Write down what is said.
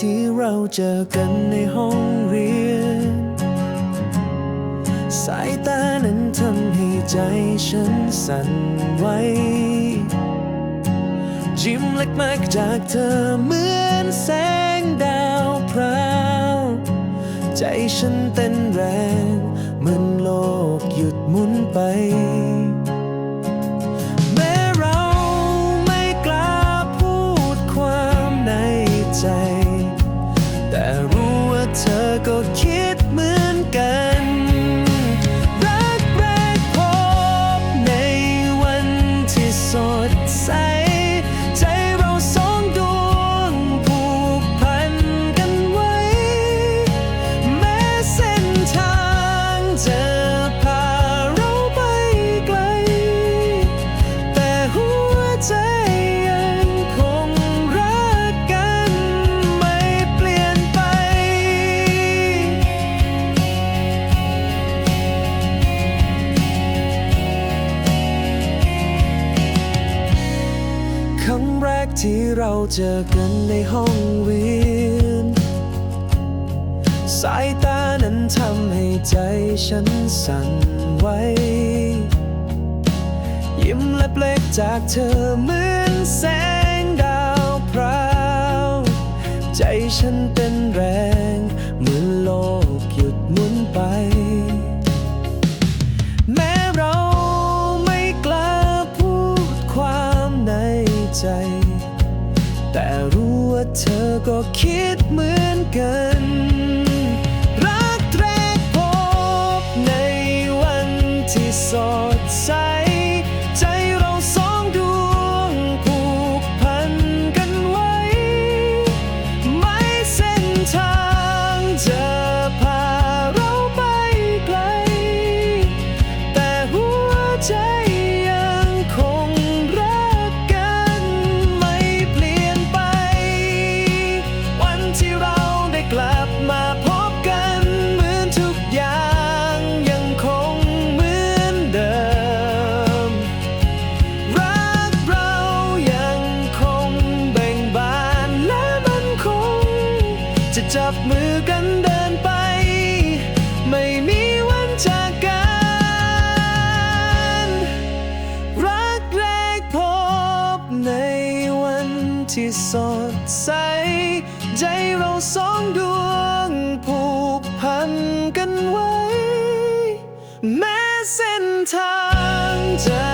ที่เจอกันในห้องเรียน สายตานั้นทำให้ใจฉันสั่นไหวยิ้มเล็กมากจากเธอเหมือนแสงดาวพราว ใจฉันเต้นแรงเหมือนโลกหยุดหมุนไป ที่เราเจอกันในห้องเรียนสายตานั้นทำให้ใจฉันสั่นไหวยิ้มและเปลกจากเธอเหมือนแสงดาวพราว ใจฉันเต้น แต่รู้ว่าเธอก็คิดเหมือนกัน จะจับมือกันเดินไป ไม่มีวันจากกัน รักแรกพบในวันที่สดใส ใจเราสองดวงผูกพันกันไว้ แม้เส้นทางจะ